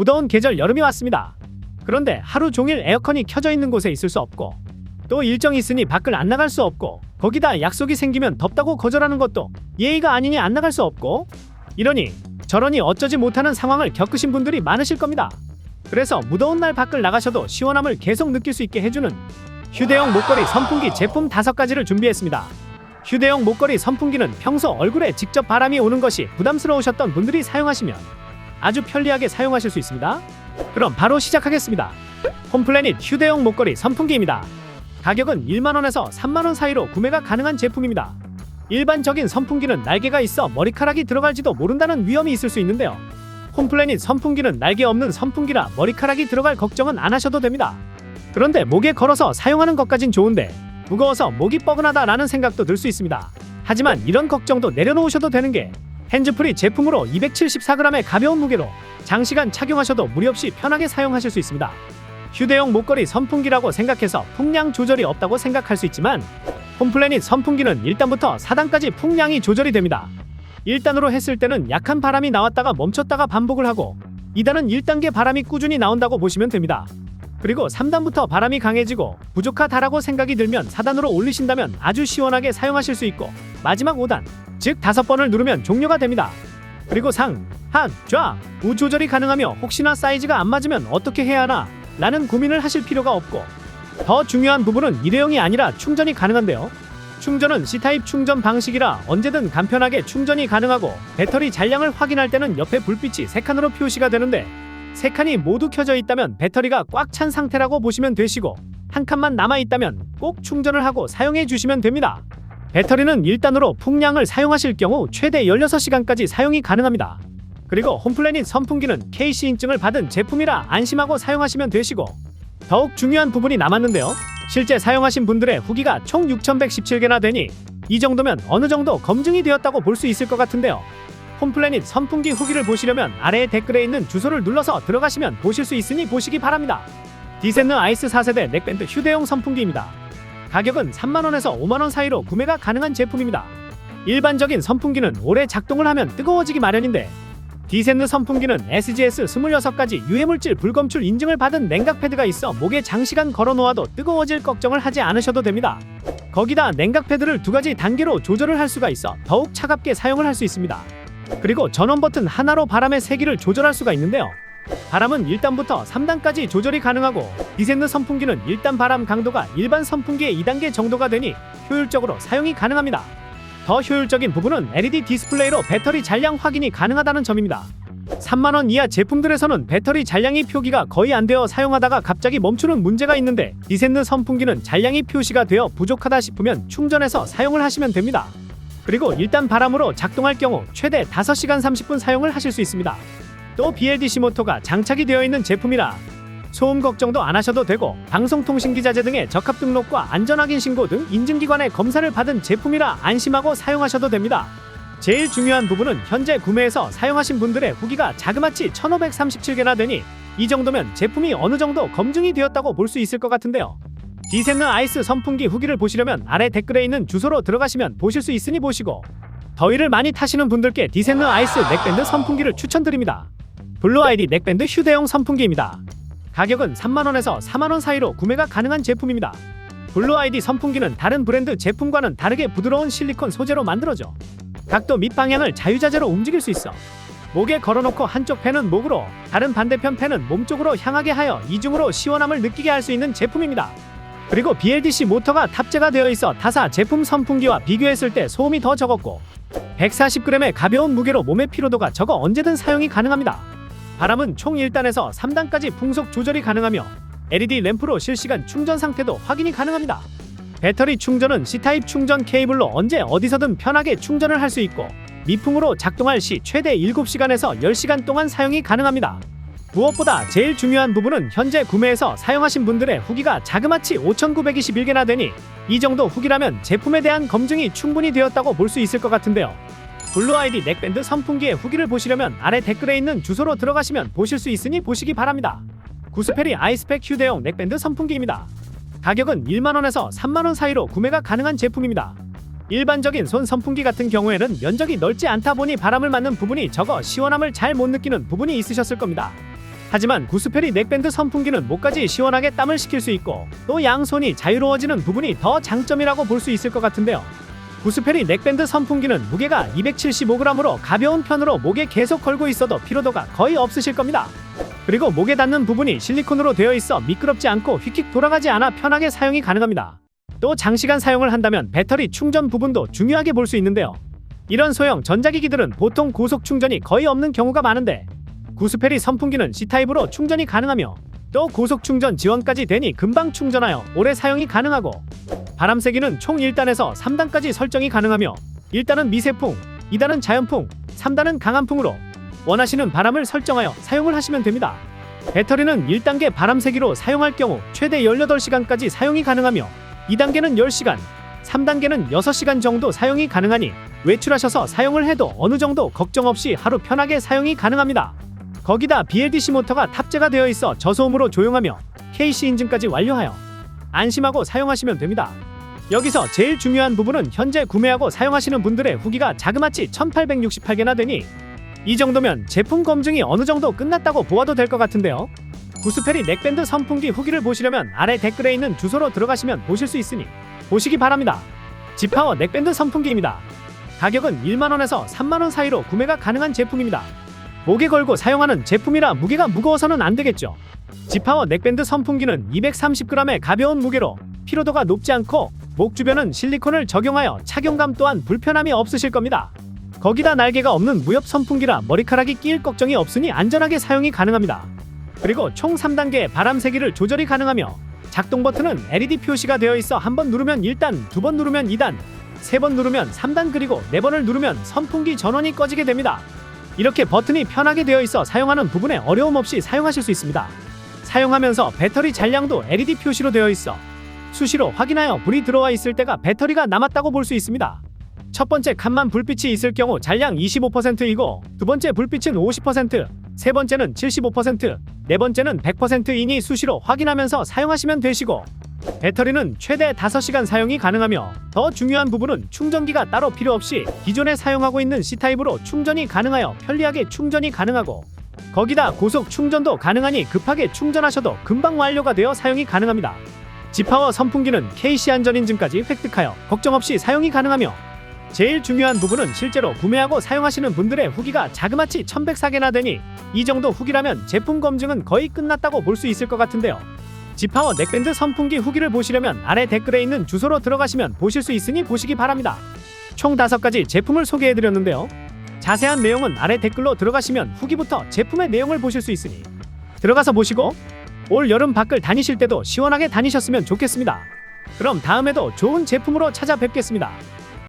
무더운 계절 여름이 왔습니다. 그런데 하루 종일 에어컨이 켜져 있는 곳에 있을 수 없고 또 일정이 있으니 밖을 안 나갈 수 없고 거기다 약속이 생기면 덥다고 거절하는 것도 예의가 아니니 안 나갈 수 없고 이러니 저러니 어쩌지 못하는 상황을 겪으신 분들이 많으실 겁니다. 그래서 무더운 날 밖을 나가셔도 시원함을 계속 느낄 수 있게 해주는 휴대용 목걸이 선풍기 제품 다섯 가지를 준비했습니다. 휴대용 목걸이 선풍기는 평소 얼굴에 직접 바람이 오는 것이 부담스러우셨던 분들이 사용하시면 아주 편리하게 사용하실 수 있습니다. 그럼 바로 시작하겠습니다. 홈플래닛 휴대용 목걸이 선풍기입니다. 가격은 1만원에서 3만원 사이로 구매가 가능한 제품입니다. 일반적인 선풍기는 날개가 있어 머리카락이 들어갈지도 모른다는 위험이 있을 수 있는데요. 홈플래닛 선풍기는 날개 없는 선풍기라 머리카락이 들어갈 걱정은 안 하셔도 됩니다. 그런데 목에 걸어서 사용하는 것까진 좋은데 무거워서 목이 뻐근하다라는 생각도 들 수 있습니다. 하지만 이런 걱정도 내려놓으셔도 되는 게 핸즈프리 제품으로 274g의 가벼운 무게로 장시간 착용하셔도 무리 없이 편하게 사용하실 수 있습니다. 휴대용 목걸이 선풍기라고 생각해서 풍량 조절이 없다고 생각할 수 있지만 홈플래닛 선풍기는 1단부터 4단까지 풍량이 조절이 됩니다. 1단으로 했을 때는 약한 바람이 나왔다가 멈췄다가 반복을 하고 2단은 1단계 바람이 꾸준히 나온다고 보시면 됩니다. 그리고 3단부터 바람이 강해지고 부족하다라고 생각이 들면 4단으로 올리신다면 아주 시원하게 사용하실 수 있고 마지막 5단, 즉 5번을 누르면 종료가 됩니다. 그리고 상, 한, 좌, 우 조절이 가능하며 혹시나 사이즈가 안 맞으면 어떻게 해야 하나 라는 고민을 하실 필요가 없고 더 중요한 부분은 일회용이 아니라 충전이 가능한데요. 충전은 C타입 충전 방식이라 언제든 간편하게 충전이 가능하고 배터리 잔량을 확인할 때는 옆에 불빛이 3칸으로 표시가 되는데 3칸이 모두 켜져 있다면 배터리가 꽉 찬 상태라고 보시면 되시고 한 칸만 남아 있다면 꼭 충전을 하고 사용해 주시면 됩니다. 배터리는 1단으로 풍량을 사용하실 경우 최대 16시간까지 사용이 가능합니다. 그리고 홈플래닛 선풍기는 KC 인증을 받은 제품이라 안심하고 사용하시면 되시고 더욱 중요한 부분이 남았는데요. 실제 사용하신 분들의 후기가 총 6,117개나 되니 이 정도면 어느 정도 검증이 되었다고 볼 수 있을 것 같은데요. 홈플래닛 선풍기 후기를 보시려면 아래에 댓글에 있는 주소를 눌러서 들어가시면 보실 수 있으니 보시기 바랍니다. 디센느 아이스 4세대 넥밴드 휴대용 선풍기입니다. 가격은 3만원에서 5만원 사이로 구매가 가능한 제품입니다. 일반적인 선풍기는 오래 작동을 하면 뜨거워지기 마련인데 디센느 선풍기는 SGS 26가지 유해물질 불검출 인증을 받은 냉각 패드가 있어 목에 장시간 걸어놓아도 뜨거워질 걱정을 하지 않으셔도 됩니다. 거기다 냉각 패드를 두 가지 단계로 조절을 할 수가 있어 더욱 차갑게 사용을 할 수 있습니다. 그리고 전원 버튼 하나로 바람의 세기를 조절할 수가 있는데요. 바람은 1단부터 3단까지 조절이 가능하고 디센느 선풍기는 1단 바람 강도가 일반 선풍기의 2단계 정도가 되니 효율적으로 사용이 가능합니다. 더 효율적인 부분은 LED 디스플레이로 배터리 잔량 확인이 가능하다는 점입니다. 3만원 이하 제품들에서는 배터리 잔량이 표기가 거의 안 되어 사용하다가 갑자기 멈추는 문제가 있는데 디센느 선풍기는 잔량이 표시가 되어 부족하다 싶으면 충전해서 사용을 하시면 됩니다. 그리고 일단 바람으로 작동할 경우 최대 5시간 30분 사용을 하실 수 있습니다. 또 BLDC 모터가 장착이 되어 있는 제품이라 소음 걱정도 안 하셔도 되고 방송통신기자재 등의 적합 등록과 안전확인 신고 등 인증기관의 검사를 받은 제품이라 안심하고 사용하셔도 됩니다. 제일 중요한 부분은 현재 구매해서 사용하신 분들의 후기가 자그마치 1537개나 되니 이 정도면 제품이 어느 정도 검증이 되었다고 볼 수 있을 것 같은데요. 디센느 아이스 선풍기 후기를 보시려면 아래 댓글에 있는 주소로 들어가시면 보실 수 있으니 보시고 더위를 많이 타시는 분들께 디센느 아이스 넥밴드 선풍기를 추천드립니다. 블루 아이디 넥밴드 휴대용 선풍기입니다. 가격은 3만원에서 4만원 사이로 구매가 가능한 제품입니다. 블루 아이디 선풍기는 다른 브랜드 제품과는 다르게 부드러운 실리콘 소재로 만들어져 각도 및 방향을 자유자재로 움직일 수 있어 목에 걸어놓고 한쪽 펜은 목으로 다른 반대편 펜은 몸쪽으로 향하게 하여 이중으로 시원함을 느끼게 할 수 있는 제품입니다. 그리고 BLDC 모터가 탑재가 되어 있어 타사 제품 선풍기와 비교했을 때 소음이 더 적었고 140g의 가벼운 무게로 몸의 피로도가 적어 언제든 사용이 가능합니다. 바람은 총 1단에서 3단까지 풍속 조절이 가능하며 LED 램프로 실시간 충전 상태도 확인이 가능합니다. 배터리 충전은 C타입 충전 케이블로 언제 어디서든 편하게 충전을 할 수 있고 미풍으로 작동할 시 최대 7시간에서 10시간 동안 사용이 가능합니다. 무엇보다 제일 중요한 부분은 현재 구매해서 사용하신 분들의 후기가 자그마치 5,921개나 되니 이 정도 후기라면 제품에 대한 검증이 충분히 되었다고 볼 수 있을 것 같은데요. 블루 아이디 넥밴드 선풍기의 후기를 보시려면 아래 댓글에 있는 주소로 들어가시면 보실 수 있으니 보시기 바랍니다. 구스페리 아이스팩 휴대용 넥밴드 선풍기입니다. 가격은 1만원에서 3만원 사이로 구매가 가능한 제품입니다. 일반적인 손 선풍기 같은 경우에는 면적이 넓지 않다 보니 바람을 맞는 부분이 적어 시원함을 잘 못 느끼는 부분이 있으셨을 겁니다. 하지만 구스페리 넥밴드 선풍기는 목까지 시원하게 땀을 식힐 수 있고 또 양손이 자유로워지는 부분이 더 장점이라고 볼 수 있을 것 같은데요. 구스페리 넥밴드 선풍기는 무게가 275g으로 가벼운 편으로 목에 계속 걸고 있어도 피로도가 거의 없으실 겁니다. 그리고 목에 닿는 부분이 실리콘으로 되어 있어 미끄럽지 않고 휙휙 돌아가지 않아 편하게 사용이 가능합니다. 또 장시간 사용을 한다면 배터리 충전 부분도 중요하게 볼 수 있는데요. 이런 소형 전자기기들은 보통 고속 충전이 거의 없는 경우가 많은데 구스페리 선풍기는 C타입으로 충전이 가능하며 또 고속 충전 지원까지 되니 금방 충전하여 오래 사용이 가능하고 바람 세기는 총 1단에서 3단까지 설정이 가능하며 1단은 미세풍, 2단은 자연풍, 3단은 강한풍으로 원하시는 바람을 설정하여 사용을 하시면 됩니다. 배터리는 1단계 바람 세기로 사용할 경우 최대 18시간까지 사용이 가능하며 2단계는 10시간, 3단계는 6시간 정도 사용이 가능하니 외출하셔서 사용을 해도 어느 정도 걱정 없이 하루 편하게 사용이 가능합니다. 거기다 BLDC 모터가 탑재가 되어 있어 저소음으로 조용하며 KC 인증까지 완료하여 안심하고 사용하시면 됩니다. 여기서 제일 중요한 부분은 현재 구매하고 사용하시는 분들의 후기가 자그마치 1868개나 되니 이 정도면 제품 검증이 어느 정도 끝났다고 보아도 될 것 같은데요. 구스페리 넥밴드 선풍기 후기를 보시려면 아래 댓글에 있는 주소로 들어가시면 보실 수 있으니 보시기 바랍니다. 지파워 넥밴드 선풍기입니다. 가격은 1만원에서 3만원 사이로 구매가 가능한 제품입니다. 목에 걸고 사용하는 제품이라 무게가 무거워서는 안 되겠죠. 지파워 넥밴드 선풍기는 230g의 가벼운 무게로 피로도가 높지 않고 목 주변은 실리콘을 적용하여 착용감 또한 불편함이 없으실 겁니다. 거기다 날개가 없는 무엽 선풍기라 머리카락이 끼일 걱정이 없으니 안전하게 사용이 가능합니다. 그리고 총 3단계의 바람 세기를 조절이 가능하며 작동 버튼은 LED 표시가 되어 있어 한 번 누르면 1단, 두 번 누르면 2단, 세 번 누르면 3단 그리고 네 번을 누르면 선풍기 전원이 꺼지게 됩니다. 이렇게 버튼이 편하게 되어 있어 사용하는 부분에 어려움 없이 사용하실 수 있습니다. 사용하면서 배터리 잔량도 LED 표시로 되어 있어 수시로 확인하여 불이 들어와 있을 때가 배터리가 남았다고 볼 수 있습니다. 첫 번째 칸만 불빛이 있을 경우 잔량 25%이고 두 번째 불빛은 50%, 세 번째는 75%, 네 번째는 100%이니 수시로 확인하면서 사용하시면 되시고 배터리는 최대 5시간 사용이 가능하며 더 중요한 부분은 충전기가 따로 필요 없이 기존에 사용하고 있는 C타입으로 충전이 가능하여 편리하게 충전이 가능하고 거기다 고속 충전도 가능하니 급하게 충전하셔도 금방 완료가 되어 사용이 가능합니다. 지파워 선풍기는 KC 안전인증까지 획득하여 걱정 없이 사용이 가능하며 제일 중요한 부분은 실제로 구매하고 사용하시는 분들의 후기가 자그마치 1104개나 되니 이 정도 후기라면 제품 검증은 거의 끝났다고 볼 수 있을 것 같은데요. 지파워 넥밴드 선풍기 후기를 보시려면 아래 댓글에 있는 주소로 들어가시면 보실 수 있으니 보시기 바랍니다. 총 5가지 제품을 소개해드렸는데요. 자세한 내용은 아래 댓글로 들어가시면 후기부터 제품의 내용을 보실 수 있으니 들어가서 보시고 올 여름 밖을 다니실 때도 시원하게 다니셨으면 좋겠습니다. 그럼 다음에도 좋은 제품으로 찾아뵙겠습니다.